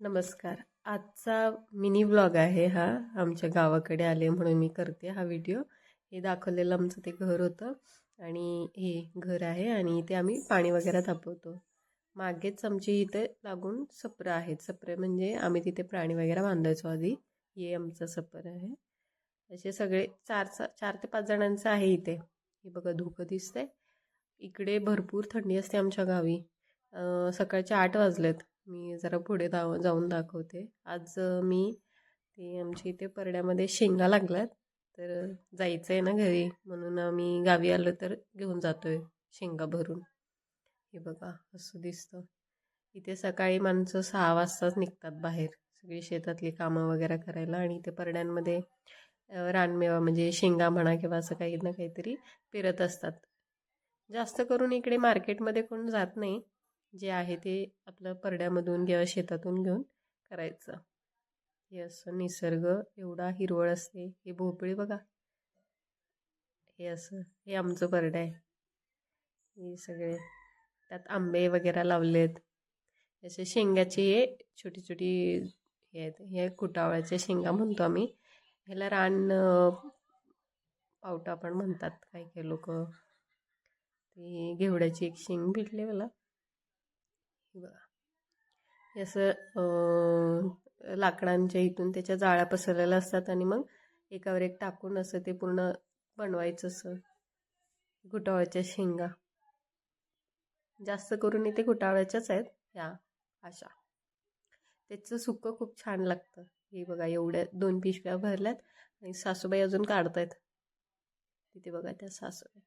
नमस्कार. आजचा mini blog आहे हा. आमच्या गावाकडे आले म्हणून मी करते हा व्हिडिओ. हे दाखवलेलं आमचं ते घर होतं आणि हे घर आहे आणि इथे आम्ही पाणी वगैरे तापवतो. मागेच आमची इथे लागून सप्रं आहेत. सप्रे म्हणजे आम्ही तिथे प्राणी वगैरे बांधायचो आधी. हे आमचं सपर आहे. असे सगळे चार चार ते पाच जणांचं आहे इथे. हे बघा धुकं दिसतंय. इकडे भरपूर थंडी असते आमच्या गावी. सकाळचे आठ वाजलेत. मी जरा पुढे दाव जाऊन दाखवते. आज मी ते आमच्या इथे परड्यामध्ये शेंगा लागल्यात तर जायचं आहे ना घरी म्हणून आम्ही गावी आलो तर घेऊन जातो आहे शेंगा भरून. हे बघा असं दिसतं. इथे सकाळी माणसं सहा वाजताच निघतात बाहेर सगळी शेतातली कामं वगैरे करायला आणि इथे परड्यांमध्ये रानमेवा म्हणजे शेंगा म्हणा किंवा असं काही ना काहीतरी पेरत असतात. जास्त करून इकडे मार्केटमध्ये कोण जात नाही जे आहे ते आपलं परड्यामधून किंवा शेतातून घेऊन करायचं. हे असं निसर्ग एवढा हिरवळ असते. हे भोपळी बघा. हे असं हे आमचं परडं आहे. हे सगळे त्यात आंबे वगैरे लावलेत असे शेंगाचे हे छोटी छोटी हे आहेत. हे कुटावळ्याच्या शेंगा म्हणतो आम्ही. ह्याला रान पावटा पण म्हणतात. काही काही लोक. ते घेवड्याची एक शेंग भेटली मला. बघा. हे असं लाकडांच्या इथून त्याच्या जाळ्या पसरलेल्या असतात आणि मग एकावर एक टाकून असं ते पूर्ण बनवायचं असं. घुटावळ्याच्या शेंगा. जास्त करून इथे घुटावळ्याच्याच आहेत ह्या अशा. त्याचं सुकं खूप छान लागतं. हे बघा एवढ्या दोन पिशव्या भरल्यात आणि सासूबाई अजून काढतायत. तिथे बघा त्या सासूबाई.